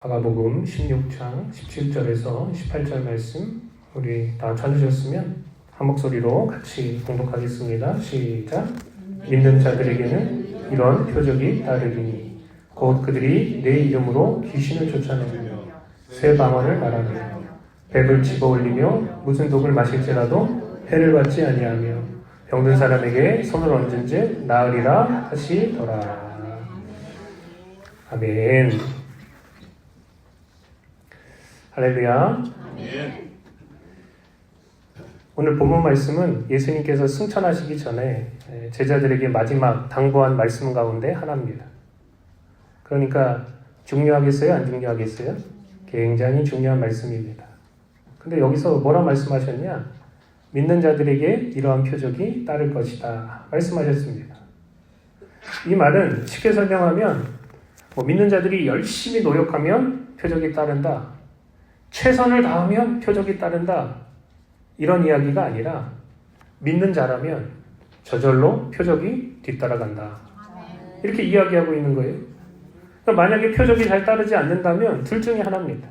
마가복음 16장 17절에서 18절 말씀 우리 다 찾으셨으면 한 목소리로 같이 공독하겠습니다. 시작. 믿는 자들에게는 이런 표적이 따르리니 곧 그들이 내 이름으로 귀신을 쫓아내며 새 방언을 말하며 백을 집어 올리며 무슨 독을 마실지라도 해를 받지 아니하며 병든 사람에게 손을 얹은 즉 나으리라 하시더라. 아멘. 할렐루야. 오늘 본문 말씀은 예수님께서 승천하시기 전에 제자들에게 마지막 당부한 말씀 가운데 하나입니다. 그러니까 중요하겠어요? 안 중요하겠어요? 굉장히 중요한 말씀입니다. 근데 여기서 뭐라 말씀하셨냐? 믿는 자들에게 이러한 표적이 따를 것이다. 말씀하셨습니다. 이 말은 쉽게 설명하면 뭐 믿는 자들이 열심히 노력하면 표적이 따른다. 최선을 다하면 표적이 따른다. 이런 이야기가 아니라 믿는 자라면 저절로 표적이 뒤따라간다. 이렇게 이야기하고 있는 거예요. 그러니까 만약에 표적이 잘 따르지 않는다면 둘 중에 하나입니다.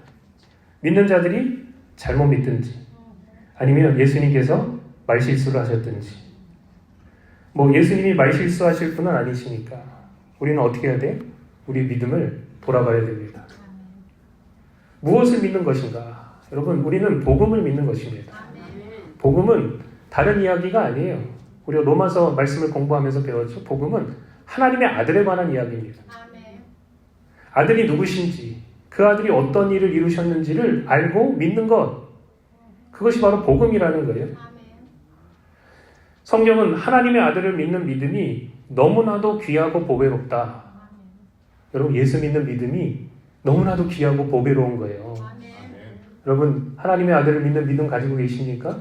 믿는 자들이 잘못 믿든지 아니면 예수님께서 말실수를 하셨든지 뭐 예수님이 말실수하실 분은 아니시니까 우리는 어떻게 해야 돼? 우리 믿음을 돌아봐야 됩니다. 무엇을 믿는 것인가? 여러분, 우리는 복음을 믿는 것입니다. 복음은 다른 이야기가 아니에요. 우리가 로마서 말씀을 공부하면서 배웠죠. 복음은 하나님의 아들에 관한 이야기입니다. 아들이 누구신지, 그 아들이 어떤 일을 이루셨는지를 알고 믿는 것. 그것이 바로 복음이라는 거예요. 성경은 하나님의 아들을 믿는 믿음이 너무나도 귀하고 보배롭다. 여러분, 예수 믿는 믿음이 너무나도 귀하고 보배로운 거예요. 여러분, 하나님의 아들을 믿는 믿음 가지고 계십니까?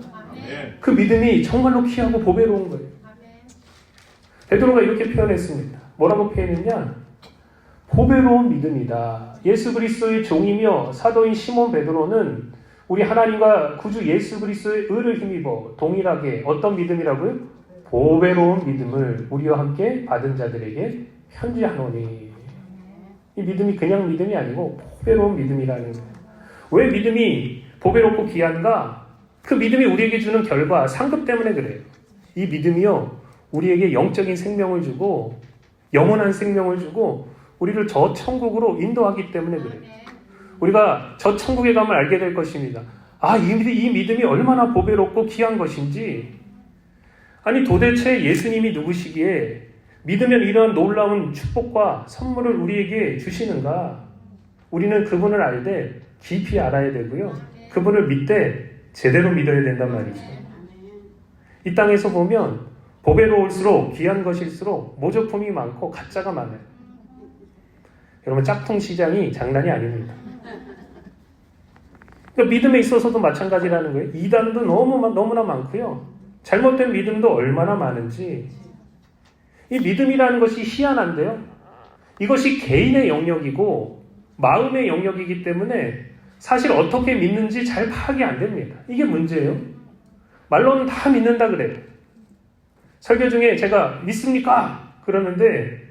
그 믿음이 정말로 귀하고 보배로운 거예요. 베드로가 이렇게 표현했습니다. 뭐라고 표현했냐? 보배로운 믿음이다. 예수 그리스도의 종이며 사도인 시몬 베드로는 우리 하나님과 구주 예수 그리스도의 의를 힘입어 동일하게 어떤 믿음이라고요? 보배로운 믿음을 우리와 함께 받은 자들에게 편지하노니. 이 믿음이 그냥 믿음이 아니고 보배로운 믿음이라는 거예요. 왜 믿음이 보배롭고 귀한가? 그 믿음이 우리에게 주는 결과, 상급 때문에 그래요. 이 믿음이요, 우리에게 영적인 생명을 주고, 영원한 생명을 주고, 우리를 저 천국으로 인도하기 때문에 그래요. 우리가 저 천국에 가면 알게 될 것입니다. 아, 이, 이 믿음이 얼마나 보배롭고 귀한 것인지. 아니, 도대체 예수님이 누구시기에 믿으면 이런 놀라운 축복과 선물을 우리에게 주시는가? 우리는 그분을 알되 깊이 알아야 되고요. 그분을 믿되 제대로 믿어야 된단 말이죠. 이 땅에서 보면 보배로울수록 귀한 것일수록 모조품이 많고 가짜가 많아요. 여러분 짝퉁 시장이 장난이 아닙니다. 그러니까 믿음에 있어서도 마찬가지라는 거예요. 이단도 너무 너무나 많고요. 잘못된 믿음도 얼마나 많은지 이 믿음이라는 것이 희한한데요. 이것이 개인의 영역이고 마음의 영역이기 때문에 사실 어떻게 믿는지 잘 파악이 안 됩니다. 이게 문제예요. 말로는 다 믿는다 그래요. 설교 중에 제가 믿습니까? 그러는데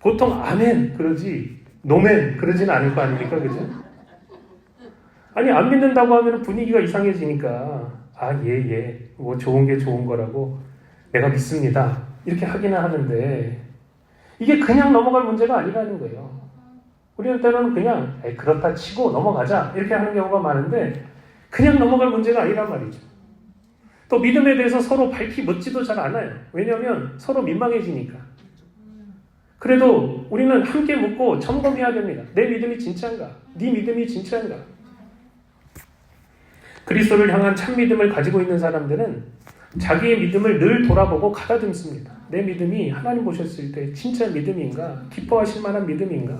보통 아멘 그러지 노멘 그러지는 않을 거 아닙니까? 그죠? 아니 안 믿는다고 하면 분위기가 이상해지니까 아 예 예. 뭐 좋은 게 좋은 거라고 내가 믿습니다. 이렇게 하기는 하는데 이게 그냥 넘어갈 문제가 아니라는 거예요. 우리는 때로는 그냥 그렇다 치고 넘어가자 이렇게 하는 경우가 많은데 그냥 넘어갈 문제가 아니란 말이죠. 또 믿음에 대해서 서로 밝히 묻지도 잘 않아요. 왜냐하면 서로 민망해지니까. 그래도 우리는 함께 묻고 점검해야 됩니다. 내 믿음이 진짜인가? 네 믿음이 진짜인가? 그리스도를 향한 참 믿음을 가지고 있는 사람들은 자기의 믿음을 늘 돌아보고 가다듬습니다. 내 믿음이 하나님 보셨을 때 진짜 믿음인가? 기뻐하실 만한 믿음인가?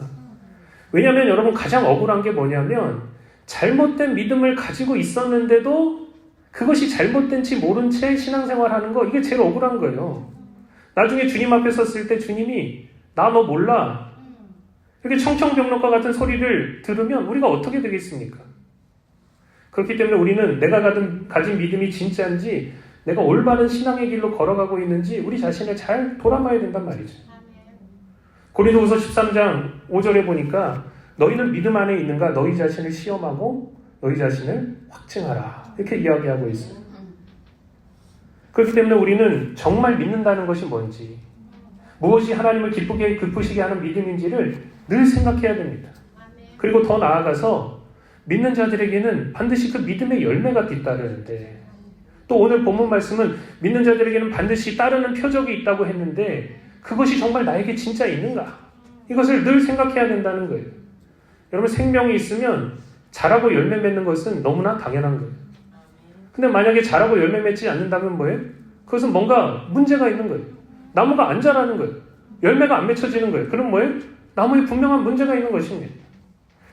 왜냐하면 여러분 가장 억울한 게 뭐냐면 잘못된 믿음을 가지고 있었는데도 그것이 잘못된지 모른 채 신앙생활하는 거 이게 제일 억울한 거예요. 나중에 주님 앞에 섰을 때 주님이 나 너 몰라 이렇게 청청병력과 같은 소리를 들으면 우리가 어떻게 되겠습니까? 그렇기 때문에 우리는 내가 가진, 가진 믿음이 진짜인지 내가 올바른 신앙의 길로 걸어가고 있는지 우리 자신을 잘 돌아봐야 된단 말이죠. 고린도후서 13장 5절에 보니까 너희는 믿음 안에 있는가? 너희 자신을 시험하고 너희 자신을 확증하라. 이렇게 이야기하고 있어요. 그렇기 때문에 우리는 정말 믿는다는 것이 뭔지, 무엇이 하나님을 기쁘게 기쁘시게 하는 믿음인지를 늘 생각해야 됩니다. 그리고 더 나아가서 믿는 자들에게는 반드시 그 믿음의 열매가 뒤따르는데 또 오늘 본문 말씀은 믿는 자들에게는 반드시 따르는 표적이 있다고 했는데 그것이 정말 나에게 진짜 있는가? 이것을 늘 생각해야 된다는 거예요. 여러분 생명이 있으면 자라고 열매 맺는 것은 너무나 당연한 거예요. 근데 만약에 자라고 열매 맺지 않는다면 뭐예요? 그것은 뭔가 문제가 있는 거예요. 나무가 안 자라는 거예요. 열매가 안 맺혀지는 거예요. 그럼 뭐예요? 나무에 분명한 문제가 있는 것입니다.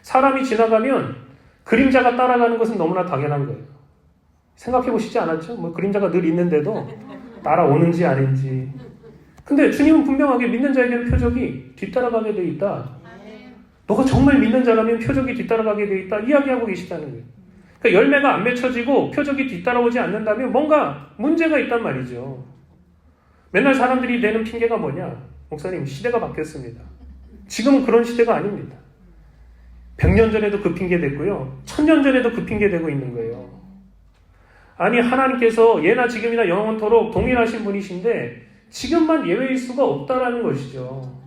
사람이 지나가면 그림자가 따라가는 것은 너무나 당연한 거예요. 생각해 보시지 않았죠? 뭐 그림자가 늘 있는데도 따라오는지 아닌지. 근데 주님은 분명하게 믿는 자에게는 표적이 뒤따라가게 돼 있다. 너가 정말 믿는 자라면 표적이 뒤따라가게 돼 있다. 이야기하고 계시다는 거예요. 그러니까 열매가 안 맺혀지고 표적이 뒤따라오지 않는다면 뭔가 문제가 있단 말이죠. 맨날 사람들이 내는 핑계가 뭐냐? 목사님, 시대가 바뀌었습니다. 지금은 그런 시대가 아닙니다. 100년 전에도 그 핑계 됐고요. 1000년 전에도 그 핑계 되고 있는 거예요. 아니, 하나님께서 예나 지금이나 영원토록 동일하신 분이신데 지금만 예외일 수가 없다라는 것이죠.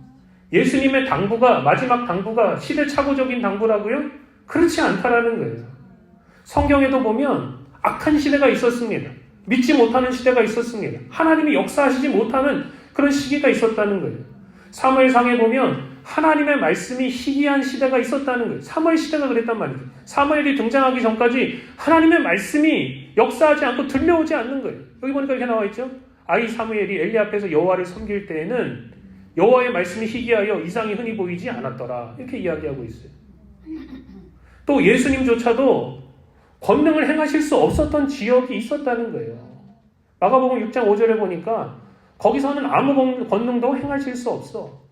예수님의 당부가, 마지막 당부가 시대착오적인 당부라고요? 그렇지 않다라는 거예요. 성경에도 보면 악한 시대가 있었습니다. 믿지 못하는 시대가 있었습니다. 하나님이 역사하시지 못하는 그런 시기가 있었다는 거예요. 사무엘상에 보면 하나님의 말씀이 희귀한 시대가 있었다는 거예요. 사무엘 시대가 그랬단 말이죠. 사무엘이 등장하기 전까지 하나님의 말씀이 역사하지 않고 들려오지 않는 거예요. 여기 보니까 이렇게 나와 있죠. 아이 사무엘이 엘리 앞에서 여호와를 섬길 때에는 여호와의 말씀이 희귀하여 이상이 흔히 보이지 않았더라. 이렇게 이야기하고 있어요. 또 예수님조차도 권능을 행하실 수 없었던 지역이 있었다는 거예요. 마가복음 6장 5절에 보니까 거기서는 아무 권능도 행하실 수 없어.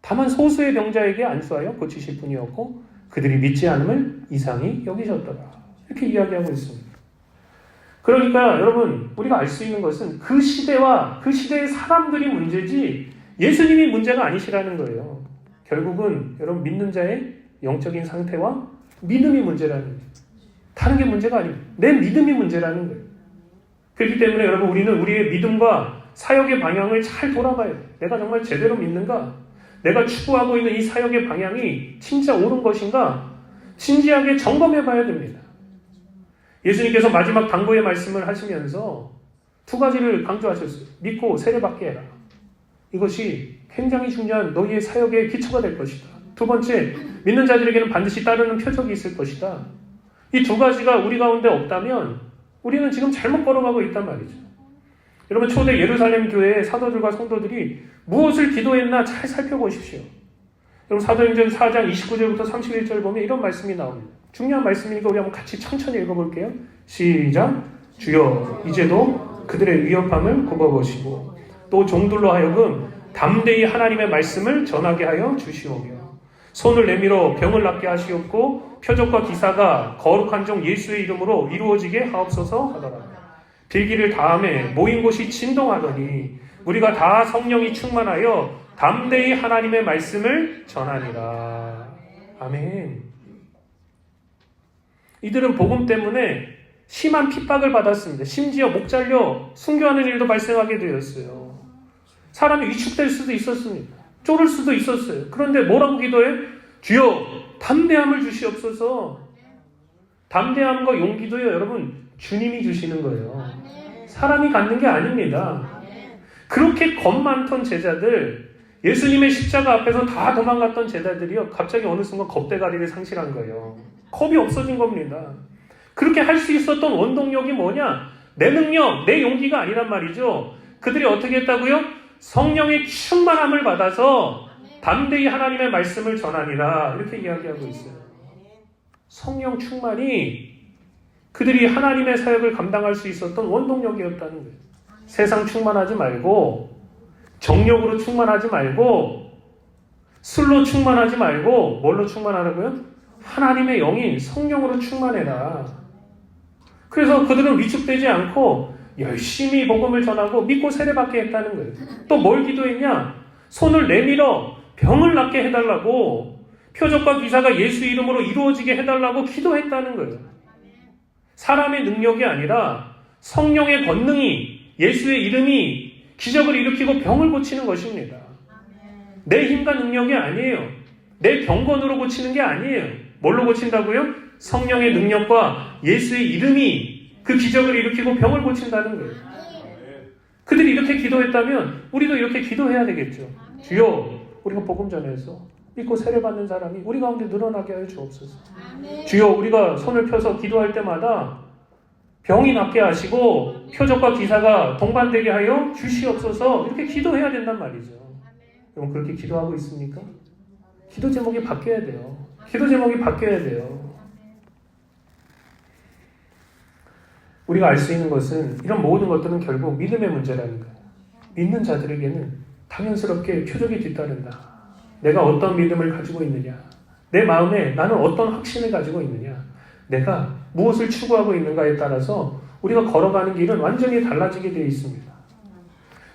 다만 소수의 병자에게 안수하여 고치실 뿐이었고 그들이 믿지 않음을 이상히 여기셨더라. 이렇게 이야기하고 있습니다. 그러니까 여러분 우리가 알 수 있는 것은 그 시대와 그 시대의 사람들이 문제지 예수님이 문제가 아니시라는 거예요. 결국은 여러분 믿는 자의 영적인 상태와 믿음이 문제라는 거예요. 다른 게 문제가 아닙니다. 내 믿음이 문제라는 거예요. 그렇기 때문에 여러분 우리는 우리의 믿음과 사역의 방향을 잘 돌아봐야 돼요. 내가 정말 제대로 믿는가? 내가 추구하고 있는 이 사역의 방향이 진짜 옳은 것인가? 진지하게 점검해 봐야 됩니다. 예수님께서 마지막 당부의 말씀을 하시면서 두 가지를 강조하셨어요. 믿고 세례받게 해라. 이것이 굉장히 중요한 너희의 사역의 기초가 될 것이다. 두 번째, 믿는 자들에게는 반드시 따르는 표적이 있을 것이다. 이 두 가지가 우리 가운데 없다면 우리는 지금 잘못 걸어가고 있단 말이죠. 여러분 초대 예루살렘 교회의 사도들과 성도들이 무엇을 기도했나 잘 살펴보십시오. 여러분 사도행전 4장 29절부터 31절 보면 이런 말씀이 나옵니다. 중요한 말씀이니까 우리 한번 같이 천천히 읽어볼게요. 시작. 주여 이제도 그들의 위협함을 굽어보시고 또 종들로 하여금 담대히 하나님의 말씀을 전하게 하여 주시오며 손을 내밀어 병을 낫게 하시옵고 표적과 기사가 거룩한 종 예수의 이름으로 이루어지게 하옵소서 하더라. 빌기를 다음에 모인 곳이 진동하더니 우리가 다 성령이 충만하여 담대히 하나님의 말씀을 전하니라. 아멘. 이들은 복음 때문에 심한 핍박을 받았습니다. 심지어 목 잘려 순교하는 일도 발생하게 되었어요. 사람이 위축될 수도 있었습니다. 쫄을 수도 있었어요. 그런데 뭐라고 기도해? 주여 담대함을 주시옵소서. 담대함과 용기도요, 여러분 주님이 주시는 거예요. 사람이 갖는 게 아닙니다. 그렇게 겁 많던 제자들, 예수님의 십자가 앞에서 다 도망갔던 제자들이요, 갑자기 어느 순간 겁대가리를 상실한 거예요. 겁이 없어진 겁니다. 그렇게 할 수 있었던 원동력이 뭐냐? 내 능력, 내 용기가 아니란 말이죠. 그들이 어떻게 했다고요? 성령의 충만함을 받아서 담대히 하나님의 말씀을 전하니라 이렇게 이야기하고 있어요. 성령 충만이 그들이 하나님의 사역을 감당할 수 있었던 원동력이었다는 거예요. 세상 충만하지 말고 정력으로 충만하지 말고 술로 충만하지 말고 뭘로 충만하라고요? 하나님의 영인 성령으로 충만해라. 그래서 그들은 위축되지 않고 열심히 복음을 전하고 믿고 세례받게 했다는 거예요. 또 뭘 기도했냐? 손을 내밀어 병을 낫게 해달라고 표적과 기사가 예수 이름으로 이루어지게 해달라고 기도했다는 거예요. 사람의 능력이 아니라 성령의 권능이 예수의 이름이 기적을 일으키고 병을 고치는 것입니다. 내 힘과 능력이 아니에요. 내 경건으로 고치는 게 아니에요. 뭘로 고친다고요? 성령의 능력과 예수의 이름이 그 기적을 일으키고 병을 고친다는 거예요. 그들이 이렇게 기도했다면 우리도 이렇게 기도해야 되겠죠. 주여, 우리가 복음 전해서 믿고 세례받는 사람이 우리 가운데 늘어나게 하여 주옵소서. 주여, 우리가 손을 펴서 기도할 때마다 병이 낫게 하시고 표적과 기사가 동반되게 하여 주시옵소서 이렇게 기도해야 된단 말이죠. 여러분 그렇게 기도하고 있습니까? 기도 제목이 바뀌어야 돼요. 기도 제목이 바뀌어야 돼요. 우리가 알 수 있는 것은 이런 모든 것들은 결국 믿음의 문제라는 거예요. 믿는 자들에게는 당연스럽게 표적이 뒤따른다. 내가 어떤 믿음을 가지고 있느냐. 내 마음에 나는 어떤 확신을 가지고 있느냐. 내가 무엇을 추구하고 있는가에 따라서 우리가 걸어가는 길은 완전히 달라지게 되어 있습니다.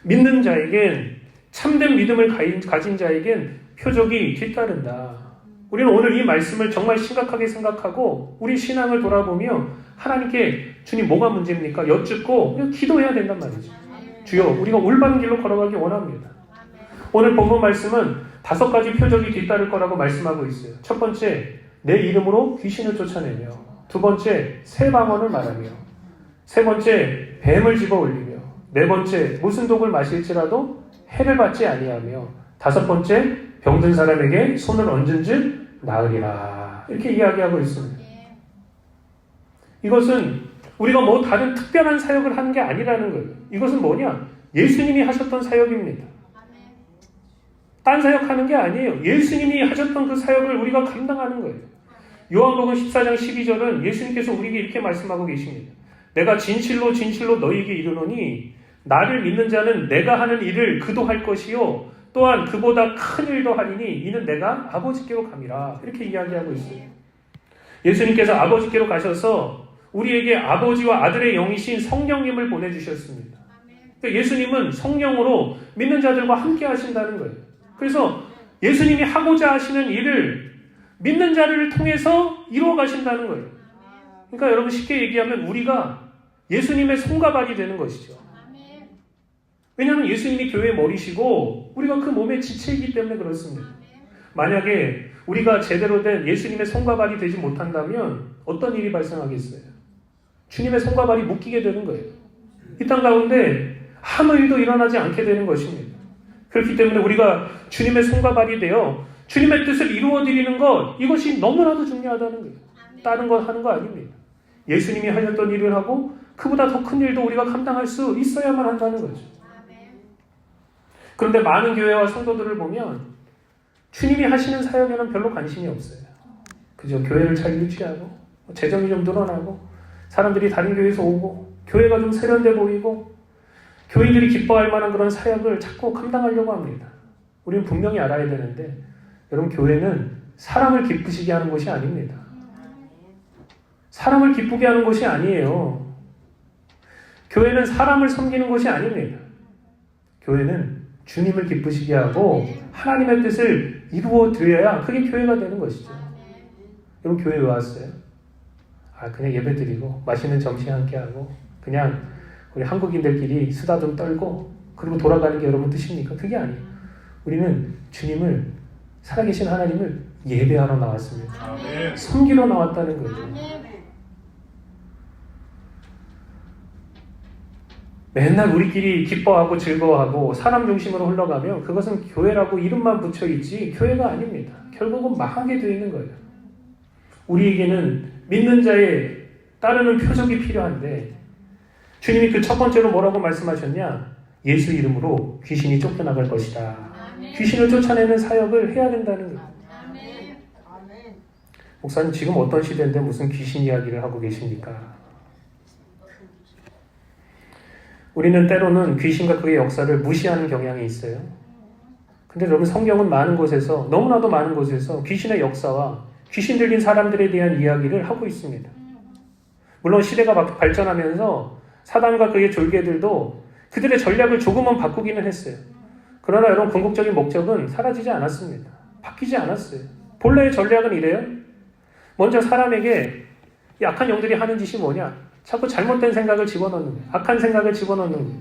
믿는 자에겐 참된 믿음을 가진 자에겐 표적이 뒤따른다. 우리는 오늘 이 말씀을 정말 심각하게 생각하고 우리 신앙을 돌아보며 하나님께 주님 뭐가 문제입니까? 여쭙고 기도해야 된단 말이죠. 주여 우리가 올바른 길로 걸어가기 원합니다. 오늘 본문 말씀은 다섯 가지 표적이 뒤따를 거라고 말씀하고 있어요. 첫 번째 내 이름으로 귀신을 쫓아내며 두 번째 새 방언을 말하며 세 번째 뱀을 집어 올리며 네 번째 무슨 독을 마실지라도 해를 받지 아니하며 다섯 번째 병든 사람에게 손을 얹은 즉 나으리라 이렇게 이야기하고 있습니다. 이것은 우리가 뭐 다른 특별한 사역을 하는 게 아니라는 거예요. 이것은 뭐냐? 예수님이 하셨던 사역입니다. 딴 사역하는 게 아니에요. 예수님이 하셨던 그 사역을 우리가 감당하는 거예요. 요한복음 14장 12절은 예수님께서 우리에게 이렇게 말씀하고 계십니다. 내가 진실로 진실로 너희에게 이르노니 나를 믿는 자는 내가 하는 일을 그도 할 것이요 또한 그보다 큰 일도 하리니 이는 내가 아버지께로 감이라 이렇게 이야기하고 있어요. 예수님께서 아버지께로 가셔서 우리에게 아버지와 아들의 영이신 성령님을 보내주셨습니다. 그러니까 예수님은 성령으로 믿는 자들과 함께 하신다는 거예요. 그래서 예수님이 하고자 하시는 일을 믿는 자를 통해서 이루어 가신다는 거예요. 그러니까 여러분 쉽게 얘기하면 우리가 예수님의 손과 발이 되는 것이죠. 왜냐하면 예수님이 교회의 머리시고 우리가 그 몸의 지체이기 때문에 그렇습니다. 만약에 우리가 제대로 된 예수님의 손과 발이 되지 못한다면 어떤 일이 발생하겠어요? 주님의 손과 발이 묶이게 되는 거예요. 이 땅 가운데 아무 일도 일어나지 않게 되는 것입니다. 그렇기 때문에 우리가 주님의 손과 발이 되어 주님의 뜻을 이루어 드리는 것 이것이 너무나도 중요하다는 거예요. 다른 것 하는 거 아닙니다. 예수님이 하셨던 일을 하고 그보다 더 큰 일도 우리가 감당할 수 있어야만 한다는 거죠. 그런데 많은 교회와 성도들을 보면 주님이 하시는 사역에는 별로 관심이 없어요. 그저 교회를 잘 유지하고 재정이 좀 늘어나고 사람들이 다른 교회에서 오고 교회가 좀 세련돼 보이고 교인들이 기뻐할 만한 그런 사역을 자꾸 감당하려고 합니다. 우리는 분명히 알아야 되는데 여러분 교회는 사람을 기쁘시게 하는 것이 아닙니다. 사람을 기쁘게 하는 것이 아니에요. 교회는 사람을 섬기는 것이 아닙니다. 교회는 주님을 기쁘시게 하고 하나님의 뜻을 이루어 드려야 그게 교회가 되는 것이죠. 여러분 교회 왜 왔어요? 아 그냥 예배 드리고 맛있는 점심 함께 하고 그냥 우리 한국인들끼리 수다 좀 떨고 그리고 돌아가는 게 여러분 뜻입니까? 그게 아니에요. 우리는 주님을 살아계신 하나님을 예배하러 나왔습니다. 아멘. 섬기러 나왔다는 거죠. 맨날 우리끼리 기뻐하고 즐거워하고 사람 중심으로 흘러가면 그것은 교회라고 이름만 붙여 있지 교회가 아닙니다. 결국은 망하게 되어 있는 거예요. 우리에게는 믿는 자의 따르는 표적이 필요한데 주님이 그 첫 번째로 뭐라고 말씀하셨냐? 예수 이름으로 귀신이 쫓겨나갈 것이다. 귀신을 쫓아내는 사역을 해야 된다는 거예요. 목사님 지금 어떤 시대인데 무슨 귀신 이야기를 하고 계십니까? 우리는 때로는 귀신과 그의 역사를 무시하는 경향이 있어요. 근데 여러분 성경은 많은 곳에서 너무나도 많은 곳에서 귀신의 역사와 귀신 들린 사람들에 대한 이야기를 하고 있습니다. 물론 시대가 막 발전하면서 사단과 그의 졸개들도 그들의 전략을 조금은 바꾸기는 했어요. 그러나 여러분 궁극적인 목적은 사라지지 않았습니다. 바뀌지 않았어요. 본래의 전략은 이래요. 먼저 사람에게 이 악한 영들이 하는 짓이 뭐냐? 자꾸 잘못된 생각을 집어넣는 거예요. 악한 생각을 집어넣는 거예요.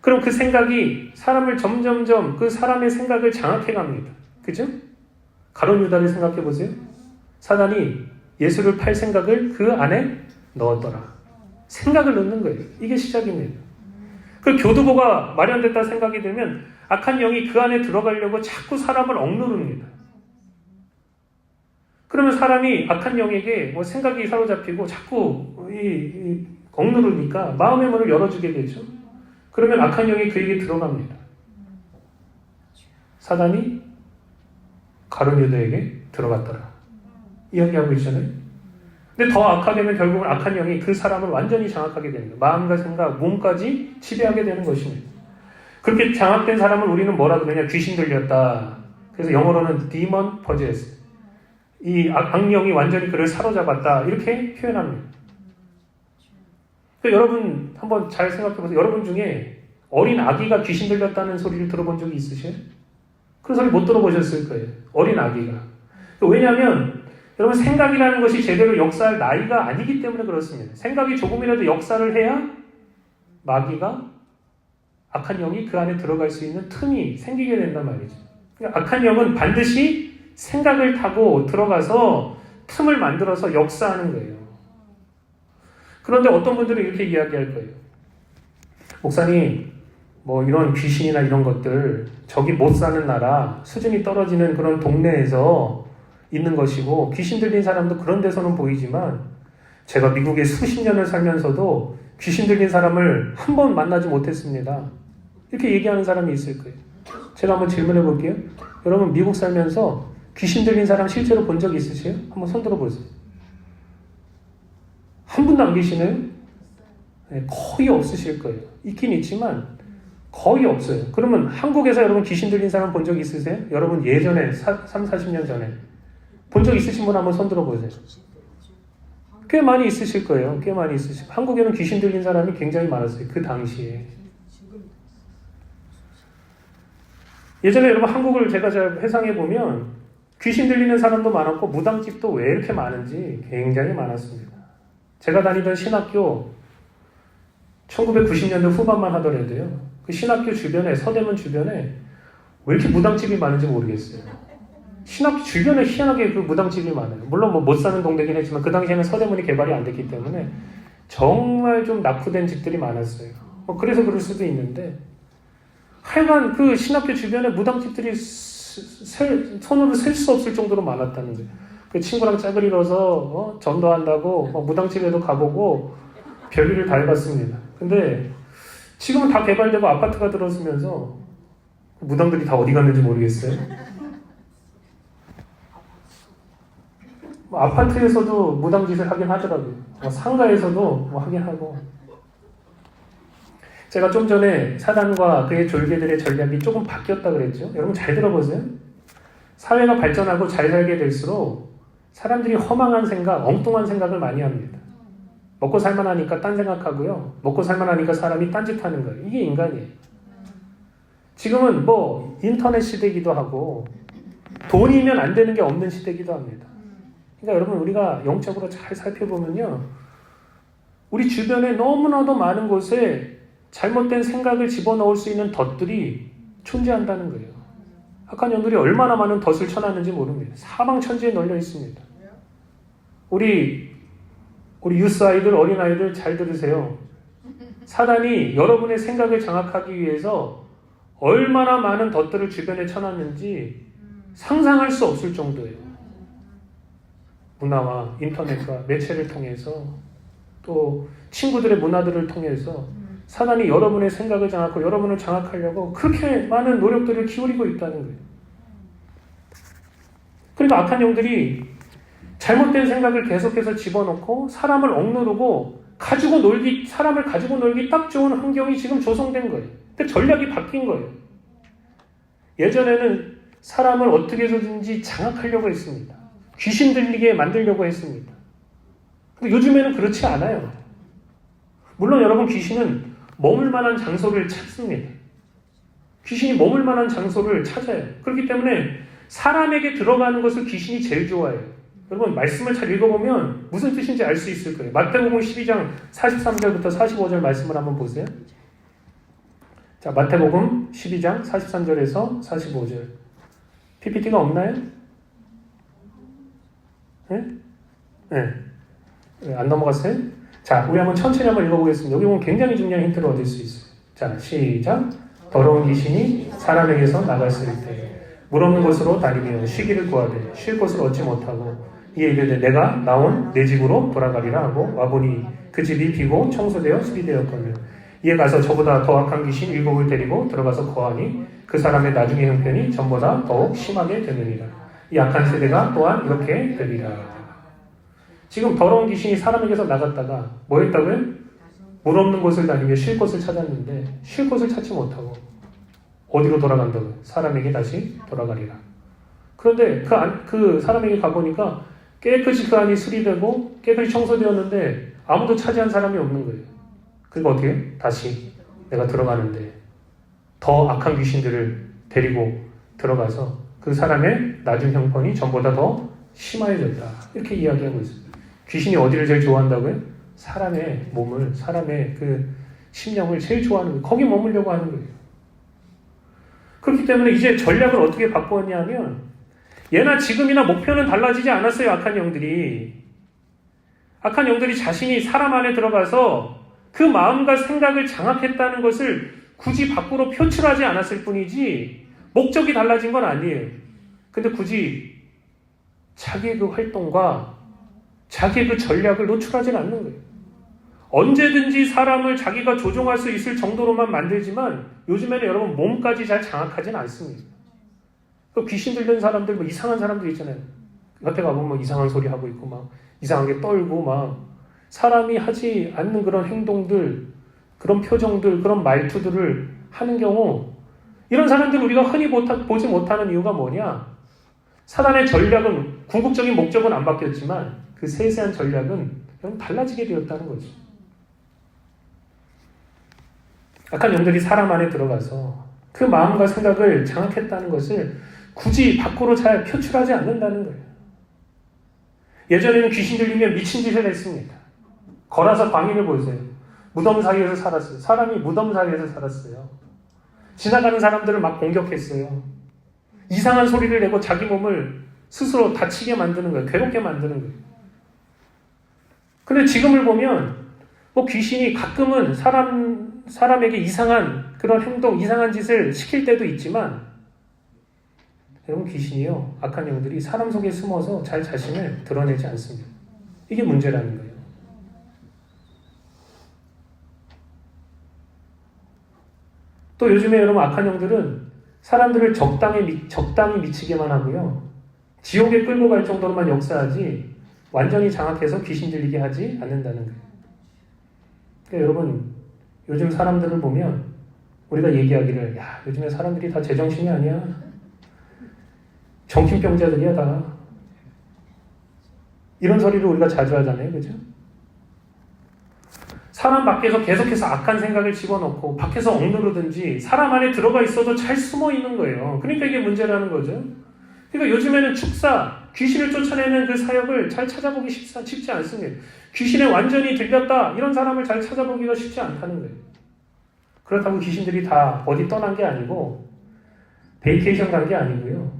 그럼 그 생각이 사람을 점점점 그 사람의 생각을 장악해 갑니다. 그죠? 가론 유다를 생각해 보세요. 사단이 예수를 팔 생각을 그 안에 넣었더라. 생각을 넣는 거예요. 이게 시작입니다. 그 교두보가 마련됐다 생각이 들면 악한 영이 그 안에 들어가려고 자꾸 사람을 억누릅니다. 그러면 사람이 악한 영에게 뭐 생각이 사로잡히고 자꾸 이, 이 억누르니까 마음의 문을 열어주게 되죠. 그러면 악한 영이 그에게 들어갑니다. 사단이 가룟 유다에게 들어갔더라. 이야기하고 있잖아요. 근데 더 악하게는 결국은 악한 영이 그 사람을 완전히 장악하게 됩니다. 마음과 생각, 몸까지 지배하게 되는 것입니다. 그렇게 장악된 사람을 우리는 뭐라 그러냐? 귀신 들렸다. 그래서 영어로는 demon possessed. 이 악- 악령이 완전히 그를 사로잡았다. 이렇게 표현합니다. 그 여러분 한번 잘 생각해 보세요. 여러분 중에 어린 아기가 귀신 들렸다는 소리를 들어본 적이 있으세요? 그런 소리 못 들어보셨을 거예요. 어린 아기가. 왜냐하면 여러분 생각이라는 것이 제대로 역사할 나이가 아니기 때문에 그렇습니다. 생각이 조금이라도 역사를 해야 마귀가 악한 영이 그 안에 들어갈 수 있는 틈이 생기게 된단 말이죠. 그러니까 악한 영은 반드시 생각을 타고 들어가서 틈을 만들어서 역사하는 거예요. 그런데 어떤 분들은 이렇게 이야기할 거예요. 목사님, 뭐 이런 귀신이나 이런 것들, 저기 못 사는 나라, 수준이 떨어지는 그런 동네에서 있는 것이고, 귀신 들린 사람도 그런 데서는 보이지만, 제가 미국에 수십 년을 살면서도 귀신 들린 사람을 한 번 만나지 못했습니다. 이렇게 얘기하는 사람이 있을 거예요. 제가 한번 질문해 볼게요. 여러분, 미국 살면서 귀신 들린 사람 실제로 본 적 있으세요? 한번 손 들어 보세요. 한 분도 안 계시나요? 네, 거의 없으실 거예요. 있긴 있지만 거의 없어요. 그러면 한국에서 여러분 귀신 들린 사람 본 적 있으세요? 여러분 예전에 3, 40년 전에 본 적 있으신 분 한번 손 들어 보세요. 꽤 많이 있으실 거예요. 꽤 많이 있으실. 한국에는 귀신 들린 사람이 굉장히 많았어요. 그 당시에. 예전에 여러분 한국을 제가 잘 회상해 보면 귀신 들리는 사람도 많았고 무당집도 왜 이렇게 많은지 굉장히 많았습니다. 제가 다니던 신학교 1990년대 후반만 하더라도요. 그 신학교 주변에 서대문 주변에 왜 이렇게 무당집이 많은지 모르겠어요. 신학교 주변에 희한하게 그 무당집이 많아요. 물론 뭐 못 사는 동네긴 했지만 그 당시에는 서대문이 개발이 안 됐기 때문에 정말 좀 낙후된 집들이 많았어요. 뭐 그래서 그럴 수도 있는데 하여간 그 신학교 주변에 무당집들이 스- 셀- 손으로 셀 수 없을 정도로 많았다는 거예요. 그 친구랑 짝을 이뤄서 어? 전도한다고 막 무당집에도 가보고 별일을 다 해봤습니다. 근데 지금은 다 개발되고 아파트가 들어서면서 무당들이 다 어디 갔는지 모르겠어요. 뭐 아파트에서도 무당짓을 하긴 하더라고요. 뭐 상가에서도 뭐 하긴 하고. 제가 좀 전에 사단과 그의 졸개들의 전략이 조금 바뀌었다 그랬죠. 여러분 잘 들어보세요. 사회가 발전하고 잘 살게 될수록 사람들이 허망한 생각, 엉뚱한 생각을 많이 합니다. 먹고 살만하니까 딴 생각하고요. 먹고 살만하니까 사람이 딴짓 하는 거예요. 이게 인간이에요. 지금은 뭐 인터넷 시대이기도 하고 돈이면 안 되는 게 없는 시대이기도 합니다. 그러니까 여러분 우리가 영적으로 잘 살펴보면요. 우리 주변에 너무나도 많은 곳에 잘못된 생각을 집어넣을 수 있는 덫들이 존재한다는 거예요. 악한 영들이 얼마나 많은 덫을 쳐놨는지 모릅니다. 사방천지에 널려 있습니다. 우리 우리 유스 아이들, 어린 아이들 잘 들으세요. 사단이 여러분의 생각을 장악하기 위해서 얼마나 많은 덫들을 주변에 쳐놨는지 상상할 수 없을 정도예요. 문화와 인터넷과 매체를 통해서 또 친구들의 문화들을 통해서 사단이 여러분의 생각을 장악하고 여러분을 장악하려고 그렇게 많은 노력들을 기울이고 있다는 거예요. 그러니까 악한 영들이 잘못된 생각을 계속해서 집어넣고 사람을 억누르고 가지고 놀기 사람을 가지고 놀기 딱 좋은 환경이 지금 조성된 거예요. 근데 전략이 바뀐 거예요. 예전에는 사람을 어떻게 해서든지 장악하려고 했습니다. 귀신 들리게 만들려고 했습니다. 근데 요즘에는 그렇지 않아요. 물론 여러분 귀신은 머물 만한 장소를 찾습니다. 귀신이 머물 만한 장소를 찾아요. 그렇기 때문에 사람에게 들어가는 것을 귀신이 제일 좋아해요. 여러분 말씀을 잘 읽어보면 무슨 뜻인지 알 수 있을 거예요. 마태복음 12장 43절부터 45절 말씀을 한번 보세요. 자, 마태복음 12장 43절에서 45절. PPT가 없나요? 네? 네. 네, 안 넘어갔어요? 자, 우리 한번 천천히 한번 읽어보겠습니다. 여기 보면 굉장히 중요한 힌트를 얻을 수 있어요. 자, 시작. 더러운 귀신이 사람에게서 나갔을 때, 물 없는 곳으로 다니며 쉬기를 구하되 쉴 곳을 얻지 못하고 이에 이르되 내가 나온 내 집으로 돌아가리라 하고 와보니 그 집이 비고 청소되어 수리되었거늘 이에 가서 저보다 더 악한 귀신 일곱을 데리고 들어가서 거하니 그 사람의 나중의 형편이 전보다 더욱 심하게 되느니라 이 악한 세대가 또한 이렇게 되리라 지금 더러운 귀신이 사람에게서 나갔다가 뭐 했다고요? 물 없는 곳을 다니며 쉴 곳을 찾았는데 쉴 곳을 찾지 못하고 어디로 돌아간다고요? 사람에게 다시 돌아가리라 그런데 그, 안, 그 사람에게 가보니까 깨끗이 그 안이 수리되고 깨끗이 청소되었는데 아무도 차지한 사람이 없는 거예요. 그리고 어떻게? 다시 내가 들어가는데 더 악한 귀신들을 데리고 들어가서 그 사람의 낮은 형편이 전보다 더 심해졌다. 이렇게 이야기하고 있습니다. 귀신이 어디를 제일 좋아한다고요? 사람의 몸을, 사람의 그 심령을 제일 좋아하는 거예요. 거기 머물려고 하는 거예요. 그렇기 때문에 이제 전략을 어떻게 바꾸었냐면 예나 지금이나 목표는 달라지지 않았어요, 악한 영들이. 악한 영들이 자신이 사람 안에 들어가서 그 마음과 생각을 장악했다는 것을 굳이 밖으로 표출하지 않았을 뿐이지, 목적이 달라진 건 아니에요. 근데 굳이 자기의 그 활동과 자기의 그 전략을 노출하지는 않는 거예요. 언제든지 사람을 자기가 조종할 수 있을 정도로만 만들지만 요즘에는 여러분 몸까지 잘 장악하지는 않습니다. 그 귀신 들린 사람들, 뭐 이상한 사람들 있잖아요. 옆에 가보면 뭐 이상한 소리 하고 있고, 막 이상하게 떨고, 막 사람이 하지 않는 그런 행동들, 그런 표정들, 그런 말투들을 하는 경우, 이런 사람들 우리가 흔히 보지 못하는 이유가 뭐냐? 사단의 전략은, 궁극적인 목적은 안 바뀌었지만, 그 세세한 전략은 그냥 달라지게 되었다는 거죠. 악한 영들이 사람 안에 들어가서 그 마음과 생각을 장악했다는 것을 굳이 밖으로 잘 표출하지 않는다는 거예요. 예전에는 귀신 들리면 미친 짓을 했습니다. 걸어서 광인을 보세요. 무덤 사이에서 살았어요. 사람이 무덤 사이에서 살았어요. 지나가는 사람들을 막 공격했어요. 이상한 소리를 내고 자기 몸을 스스로 다치게 만드는 거예요. 괴롭게 만드는 거예요. 근데 지금을 보면 뭐 귀신이 가끔은 사람 사람에게 이상한 그런 행동, 이상한 짓을 시킬 때도 있지만 여러분 귀신이요 악한 영들이 사람 속에 숨어서 잘 자신을 드러내지 않습니다. 이게 문제라는 거예요. 또 요즘에 여러분 악한 영들은 사람들을 적당히 적당히 미치게만 하고요. 지옥에 끌고 갈 정도로만 역사하지 완전히 장악해서 귀신 들리게 하지 않는다는 거예요. 그러니까 여러분 요즘 사람들을 보면 우리가 얘기하기를 야 요즘에 사람들이 다 제정신이 아니야. 정신병자들이야 다. 이런 소리를 우리가 자주 하잖아요. 그죠? 사람 밖에서 계속해서 악한 생각을 집어넣고 밖에서 억누르든지 사람 안에 들어가 있어도 잘 숨어 있는 거예요. 그러니까 이게 문제라는 거죠. 그러니까 요즘에는 축사, 귀신을 쫓아내는 그 사역을 잘 찾아보기 쉽지, 않습니다. 귀신에 완전히 들렸다 이런 사람을 잘 찾아보기가 쉽지 않다는 거예요. 그렇다고 귀신들이 다 어디 떠난 게 아니고 베이케이션 간 게 아니고요.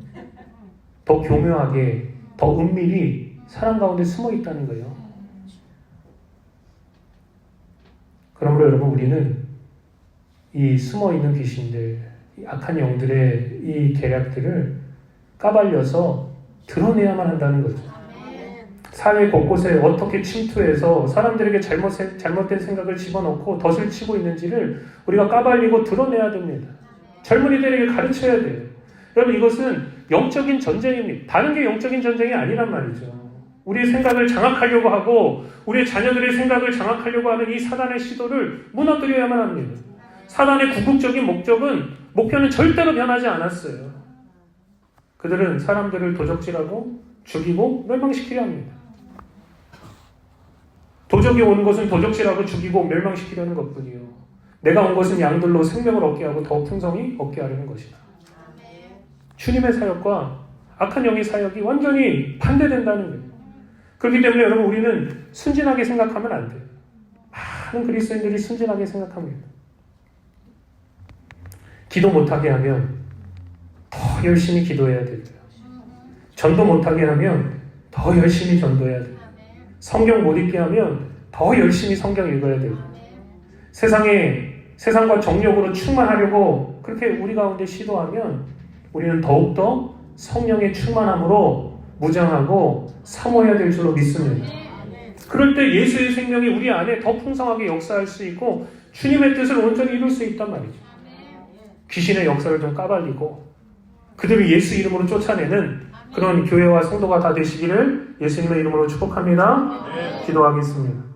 더 교묘하게, 더 은밀히 사람 가운데 숨어 있다는 거예요. 그러므로 여러분 우리는 이 숨어 있는 귀신들, 이 악한 영들의 이 계략들을 까발려서 드러내야만 한다는 거죠. 사회 곳곳에 어떻게 침투해서 사람들에게 잘못, 잘못된 생각을 집어넣고 덫을 치고 있는지를 우리가 까발리고 드러내야 됩니다. 젊은이들에게 가르쳐야 돼요. 여러분 이것은 영적인 전쟁입니다. 다른 게 영적인 전쟁이 아니란 말이죠. 우리의 생각을 장악하려고 하고 우리의 자녀들의 생각을 장악하려고 하는 이 사단의 시도를 무너뜨려야만 합니다. 사단의 궁극적인 목적은 목표는 절대로 변하지 않았어요. 그들은 사람들을 도적질하고 죽이고 멸망시키려 합니다. 도적이 오는 것은 도적질하고 죽이고 멸망시키려는 것뿐이요. 내가 온 것은 양들로 생명을 얻게 하고 더욱 풍성히 얻게 하려는 것이다. 주님의 사역과 악한 영의 사역이 완전히 반대된다는 거예요. 그렇기 때문에 여러분 우리는 순진하게 생각하면 안 돼요. 많은 그리스도인들이 순진하게 생각합니다. 기도 못하게 하면 더 열심히 기도해야 되고요. 전도 못하게 하면 더 열심히 전도해야 돼요. 성경 못 읽게 하면 더 열심히 성경 읽어야 되고 세상에 세상과 정욕으로 충만하려고 그렇게 우리 가운데 시도하면 우리는 더욱더 성령의 충만함으로 무장하고 사모해야 될 줄로 믿습니다. 그럴 때 예수의 생명이 우리 안에 더 풍성하게 역사할 수 있고 주님의 뜻을 온전히 이룰 수 있단 말이죠. 귀신의 역사를 좀 까발리고 그들을 예수 이름으로 쫓아내는 그런 교회와 성도가 다 되시기를 예수님의 이름으로 축복합니다. 기도하겠습니다.